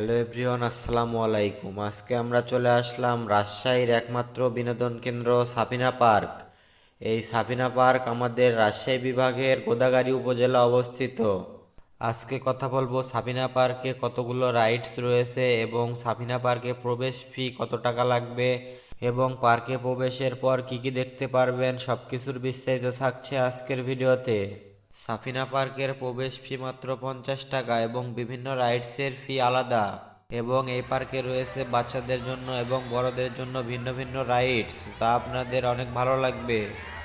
Hello everyone, আসসালামু আলাইকুম। আজকে আমরা চলে আসলাম রাজশাহীর একমাত্র বিনোদন কেন্দ্র সাফিনা পার্ক। এই সাফিনা পার্ক আমাদের রাজশাহী বিভাগের গোদাগাড়ি উপজেলা অবস্থিত। আজকে কথা বলব সাফিনা পার্কে কতগুলো রাইডস রয়েছে এবং সাফিনা পার্কে প্রবেশ ফি কত টাকা লাগবে এবং পার্কে প্রবেশের পর কি কি দেখতে পারবেন, সবকিছুর বিস্তারিত থাকছে আজকের ভিডিওতে। সাফিনা পার্কের প্রবেশ ফি মাত্র পঞ্চাশ টাকা এবং বিভিন্ন রাইডসের ফি আলাদা এবং এই পার্কে রয়েছে বাচ্চাদের জন্য এবং বড়দের জন্য ভিন্ন ভিন্ন রাইডস তা আপনাদের অনেক ভালো লাগবে।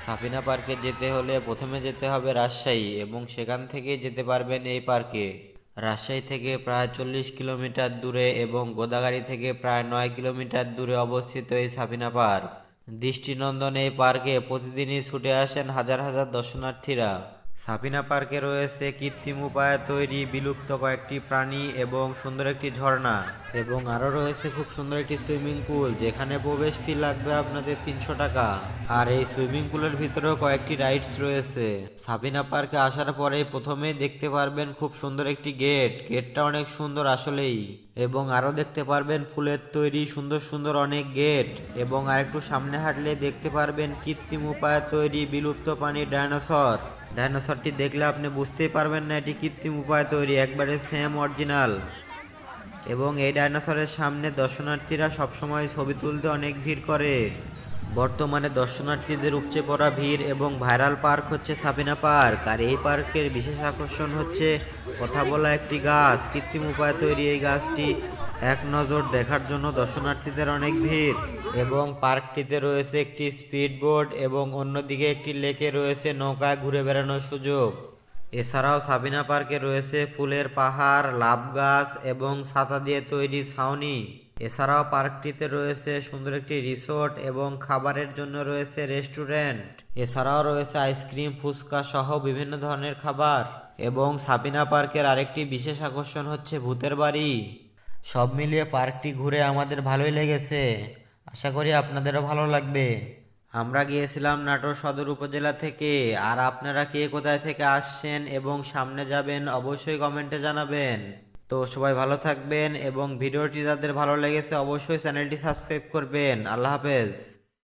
সাফিনা পার্কে যেতে হলে প্রথমে যেতে হবে রাজশাহী এবং সেখান থেকে যেতে পারবেন এই পার্কে। রাজশাহী থেকে প্রায় চল্লিশ কিলোমিটার দূরে এবং গোদাগাড়ি থেকে প্রায় নয় কিলোমিটার দূরে অবস্থিত এই সাফিনা পার্ক। দৃষ্টিনন্দন এই পার্কে প্রতিদিনই ছুটে আসেন হাজার হাজার দর্শনার্থীরা। সাফিনা পার্কে রয়েছে কৃত্রিম উপায়ে তৈরি বিলুপ্ত কয়েকটি প্রাণী এবং সুন্দর একটি ঝর্ণা এবং আরও রয়েছে খুব সুন্দর একটি সুইমিং পুল যেখানে প্রবেশ ফি লাগবে আপনাদের তিনশো টাকা। আর এই সুইমিং পুলের ভিতরেও কয়েকটি রাইডস রয়েছে। সাফিনা পার্কে আসার পরে প্রথমেই দেখতে পারবেন খুব সুন্দর একটি গেট। গেটটা অনেক সুন্দর আসলেই। এবং আরও দেখতে পারবেন ফুলের তৈরি সুন্দর সুন্দর অনেক গেট। এবং আরেকটু সামনে হাঁটলে দেখতে পারবেন কৃত্রিম উপায়ে তৈরি বিলুপ্ত প্রাণী ডাইনোসর। ডাইনোসরটি দেখলে আপনি বুঝতেই পারবেন না এটি কৃত্রিম উপায়ে তৈরি, একবারে সেম অরিজিনাল এবং এই ডাইনোসরের সামনে দর্শনার্থীরা সবসময় ছবি তুলতে অনেক ভিড় করে। বর্তমানে দর্শনার্থীদের উপচে পড়া ভিড় এবং ভাইরাল পার্ক হচ্ছে সাবিনা পার্ক, আর এই পার্কের বিশেষ আকর্ষণ হচ্ছে কথা বলা একটি গাছ। কৃত্রিম উপায়ে তৈরি এই গাছটি এক নজর দেখার জন্য দর্শনার্থীদের অনেক ভিড় এবং পার্কটিতে রয়েছে একটি স্পিড বোর্ড এবং অন্যদিকে একটি লেকে রয়েছে নৌকায় ঘুরে বেড়ানোর সুযোগ। এছাড়াও সাবিনা পার্কে রয়েছে ফুলের পাহাড়, লাভ গাছ এবং ছাতা দিয়ে তৈরি ছাউনি। এছাড়াও পার্কটিতে রয়েছে সুন্দর একটি রিসোর্ট এবং খাবারের জন্য রয়েছে রেস্টুরেন্ট। এছাড়াও রয়েছে আইসক্রিম, ফুচকা সহ বিভিন্ন ধরনের খাবার এবং সাবিনা পার্কের আরেকটি বিশেষ আকর্ষণ হচ্ছে ভূতের বাড়ি। সব মিলিয়ে পার্কটি ঘুরে আমাদের ভালোই লেগেছে। আশা করি আপনাদেরও ভালো লাগবে। আমরা গিয়েছিলাম নাটোর সদর উপজেলা থেকে। আর আপনারা কে কোথায় থেকে আসছেন এবং সামনে যাবেন অবশ্যই কমেন্টে জানাবেন। তো সবাই ভালো থাকবেন এবং ভিডিওটি যাদের ভালো লেগেছে অবশ্যই চ্যানেলটি সাবস্ক্রাইব করবেন। আল্লাহ হাফেজ।